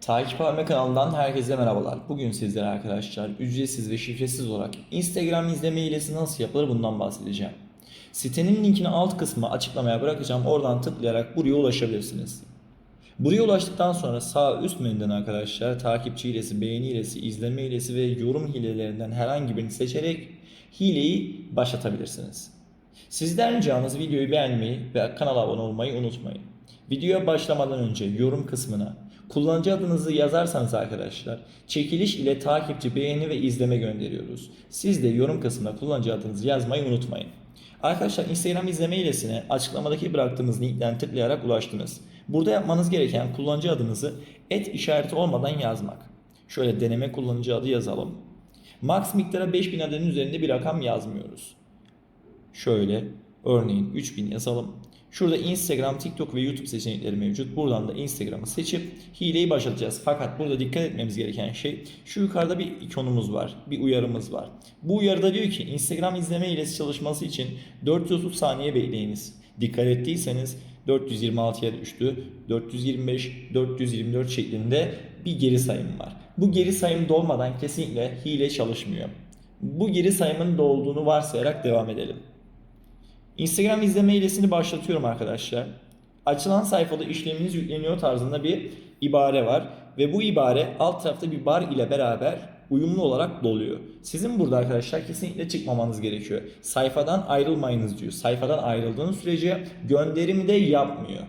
Takip Alma kanalından herkese merhabalar. Bugün sizlere arkadaşlar ücretsiz ve şifresiz olarak Instagram izleme hilesi nasıl yapılır bundan bahsedeceğim. Sitenin linkini alt kısma açıklamaya bırakacağım. Oradan tıklayarak buraya ulaşabilirsiniz. Buraya ulaştıktan sonra sağ üst menüden arkadaşlar takipçi hilesi, beğeni hilesi, izleme hilesi ve yorum hilelerinden herhangi birini seçerek hileyi başlatabilirsiniz. Sizden ricamız videoyu beğenmeyi ve kanala abone olmayı unutmayın. Videoya başlamadan önce yorum kısmına kullanıcı adınızı yazarsanız arkadaşlar çekiliş ile takipçi, beğeni ve izleme gönderiyoruz. Siz de yorum kısmına kullanıcı adınızı yazmayı unutmayın. Arkadaşlar Instagram izleme hilesine açıklamadaki bıraktığımız linkten tıklayarak ulaştınız. Burada yapmanız gereken kullanıcı adınızı et işareti olmadan yazmak. Şöyle deneme kullanıcı adı yazalım. Max miktara 5000 adenin üzerinde bir rakam yazmıyoruz. Şöyle örneğin 3000 yazalım. Şurada Instagram, TikTok ve YouTube seçenekleri mevcut. Buradan da Instagram'ı seçip hileyi başlatacağız. Fakat burada dikkat etmemiz gereken şey şu yukarıda bir ikonumuz var. Bir uyarımız var. Bu uyarıda diyor ki Instagram izleme hilesi çalışması için 430 saniye bekleyiniz. Dikkat ettiyseniz 426'ya düştü. 425, 424 şeklinde bir geri sayım var. Bu geri sayım dolmadan kesinlikle hile çalışmıyor. Bu geri sayımın dolduğunu varsayarak devam edelim. Instagram izleme hilesini başlatıyorum arkadaşlar. Açılan sayfada işleminiz yükleniyor tarzında bir ibare var. Ve bu ibare alt tarafta bir bar ile beraber uyumlu olarak doluyor. Sizin burada arkadaşlar kesinlikle çıkmamanız gerekiyor. Sayfadan ayrılmayınız diyor. Sayfadan ayrıldığınız sürece gönderimi de yapmıyor.